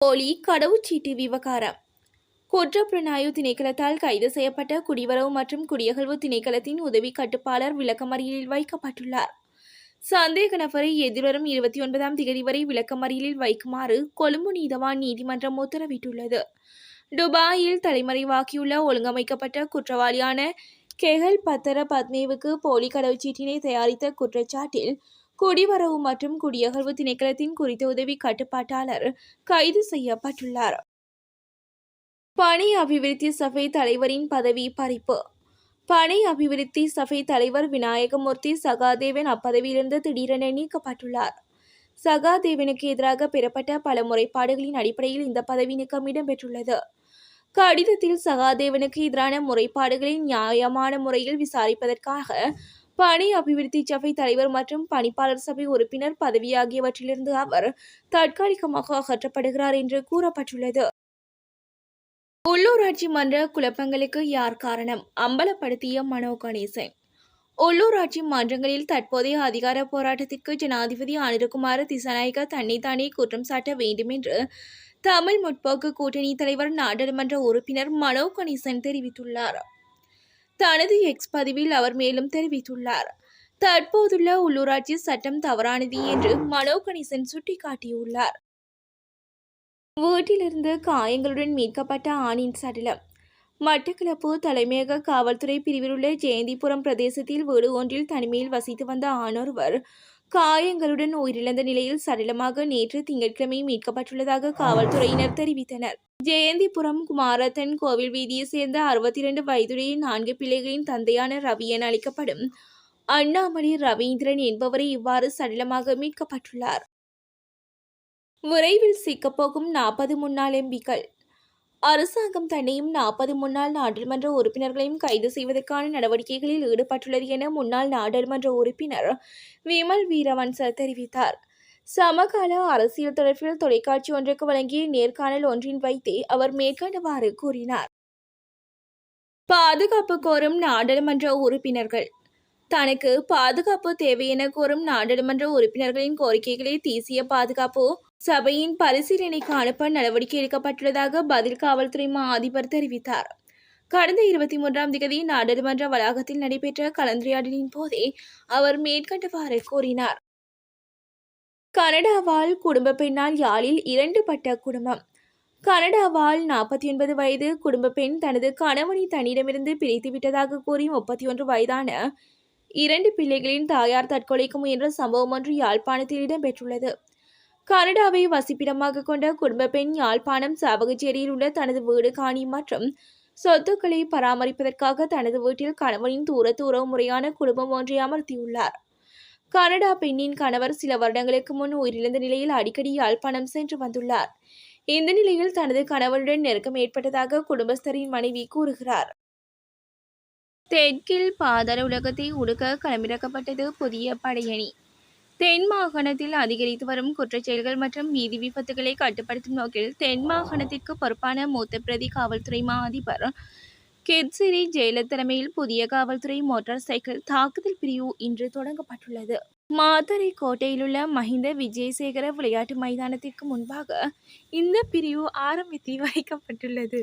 போலி கடவுச்சீட்டு விவகாரம். குற்றப்புலனாய்வு திணைக்களத்தால் கைது செய்யப்பட்ட குடிவரவு மற்றும் குடியகழ்வு திணைக்களத்தின் உதவி கட்டுப்பாளர் விளக்கமறியலில் வைக்கப்பட்டுள்ளார். சந்தேக நபரை எதிர்வரும் இருபத்தி ஒன்பதாம் தேதி வரை விளக்கமறியலில் வைக்குமாறு கொழும்பு நீதவான் நீதிமன்றம் உத்தரவிட்டுள்ளது. துபாயில் தலைமறைவாக்கியுள்ள ஒழுங்கமைக்கப்பட்ட குற்றவாளியான கெஹல் பத்தர பத்மேவுக்கு போலி கடவுச்சீட்டினை தயாரித்த குற்றச்சாட்டில் குடிவரவு மற்றும் குடியகழ்வு திணைக்களத்தின் குறித்த உதவி கட்டுப்பாட்டாளர் கைது செய்யப்பட்டுள்ளார். பணி அபிவிருத்தி சபை தலைவரின் பதவி பறிப்பு. பணி அபிவிருத்தி சபை தலைவர் விநாயகமூர்த்தி சகாதேவன் அப்பதவியிலிருந்து திடீரென நீக்கப்பட்டுள்ளார். சகாதேவனுக்கு எதிராக பெறப்பட்ட பல முறைப்பாடுகளின் அடிப்படையில் இந்த பதவி நீக்கம் இடம்பெற்றுள்ளது. கடிதத்தில் சகாதேவனுக்கு எதிரான முறைப்பாடுகளை நியாயமான முறையில் விசாரிப்பதற்காக பணி அபிவிருத்தி சபை தலைவர் மற்றும் பணிப்பாளர் சபை உறுப்பினர் பதவி ஆகியவற்றிலிருந்து அவர் தற்காலிகமாக அகற்றப்படுகிறார் என்று கூறப்பட்டுள்ளது. உள்ளூராட்சி மன்ற குழப்பங்களுக்கு யார் காரணம்? அம்பலப்படுத்திய மனோ கணேசன். உள்ளூராட்சி மன்றங்களில் தற்போதைய அதிகார போராட்டத்திற்கு ஜனாதிபதி அனிருகுமார திசாநாயக்க தன்னைத்தானே குற்றம் சாட்ட வேண்டும் என்று தமிழ் முற்போக்கு கூட்டணி தலைவர் நாடாளுமன்ற உறுப்பினர் மனோ கணேசன் தெரிவித்துள்ளார். தனது எக்ஸ் பதிவில் அவர் மேலும் தெரிவித்துள்ளார். தற்போதுள்ள உள்ளூராட்சி சட்டம் தவறானது என்று மனோ கணேசன் சுட்டிக்காட்டியுள்ளார். வீட்டிலிருந்து காயங்களுடன் மீட்கப்பட்ட ஆணின் சடலம். மட்டக்களப்பு தலைமையக காவல்துறை பிரிவில் உள்ள ஜெயந்திபுரம் பிரதேசத்தில் வீடு ஒன்றில் தனிமையில் வசித்து வந்த ஆணொருவர் காயங்களுடன் உயிரிழந்த நிலையில் சடலமாக நேற்று திங்கட்கிழமை மீட்கப்பட்டுள்ளதாக காவல்துறையினர் தெரிவித்தனர். ஜெயந்திபுரம் குமாரத்தன் கோவில் வீதியைச் சேர்ந்த அறுபத்தி இரண்டு வயதுடைய நான்கு பிள்ளைகளின் தந்தையான ரவி என அழைக்கப்படும் அண்ணாமலை ரவீந்திரன் என்பவரை இவ்வாறு சடலமாக மீட்கப்பட்டுள்ளார். விரைவில் சிக்கப்போகும் நாற்பது முன்னாள் எம்பிக்கள். அரசாங்கம் தன்னையும் நாற்பது முன்னாள் நாடாளுமன்ற உறுப்பினர்களையும் கைது செய்வதற்கான நடவடிக்கைகளில் ஈடுபட்டுள்ளது என முன்னாள் நாடாளுமன்ற உறுப்பினர் விமல் வீரவன்சர் தெரிவித்தார். சமகால அரசியல் தொடர்பில் தொலைக்காட்சி ஒன்றுக்கு வழங்கிய நேர்காணல் ஒன்றின் வைத்தே அவர் மேற்கண்டவாறு கூறினார். பாதுகாப்பு கோரும் நாடாளுமன்ற உறுப்பினர்கள். தனக்கு பாதுகாப்பு தேவை என கோரும் நாடாளுமன்ற உறுப்பினர்களின் கோரிக்கைகளை தேசிய பாதுகாப்பு சபையின் பரிசீலனைக்கு அனுப்ப நடவடிக்கை எடுக்கப்பட்டுள்ளதாக பதில் காவல்துறை மா அதிபர் தெரிவித்தார். கடந்த இருபத்தி மூன்றாம் திகதி நாடாளுமன்ற வளாகத்தில் நடைபெற்ற கலந்துரையாடலின் போதே அவர் மேற்கண்டவாறு கூறினார். கனடாவால் குடும்ப பெண்ணால் யாழில் இரண்டு பட்ட குடும்பம். கனடாவால் நாற்பத்தி ஒன்பது வயது குடும்ப பெண் தனது கணவனை தன்னிடமிருந்து பிரித்து விட்டதாக கூறி முப்பத்தி ஒன்று வயதான இரண்டு பிள்ளைகளின் தாயார் தற்கொலைக்கு முயன்ற சம்பவம் ஒன்று யாழ்ப்பாணத்தில் இடம்பெற்றுள்ளது. கனடாவை வசிப்பிடமாக கொண்ட குடும்ப பெண் யாழ்ப்பாணம் சாவகச்சேரியில் உள்ள தனது வீடு காணி மற்றும் சொத்துக்களை பராமரிப்பதற்காக தனது வீட்டில் கணவனின் தூரத்து உறவு முறையான குடும்பம் ஒன்றை அமர்த்தியுள்ளார். கனடா பெண்ணின் கணவர் சில வருடங்களுக்கு முன் உயிரிழந்த நிலையில் அடிக்கடி யாழ்ப்பாணம் சென்று வந்துள்ளார். இந்த நிலையில் தனது கணவருடன் நெருக்கம் ஏற்பட்டதாக குடும்பஸ்தரின் மனைவி கூறுகிறார். தெற்கில் பாதாள உலகத்தை உடுக்க களமிறக்கப்பட்டது புதிய படையணி. தென் மாகாணத்தில் அதிகரித்து வரும் குற்றச்செயல்கள் மற்றும் வீதி விபத்துகளை கட்டுப்படுத்தும் நோக்கில் தென் மாகாணத்திற்கு பொறுப்பான மூத்த பிரதி காவல்துறை மா அதிபர் கெட்சிரி ஜெயல தலைமையில் புதிய காவல்துறை மோட்டார் சைக்கிள் தாக்குதல் பிரிவு இன்று தொடங்கப்பட்டுள்ளது. மாதரை கோட்டையிலுள்ள மஹிந்த விஜயசேகர விளையாட்டு மைதானத்திற்கு முன்பாக இந்த பிரிவு ஆரம்பித்து வைக்கப்பட்டுள்ளது.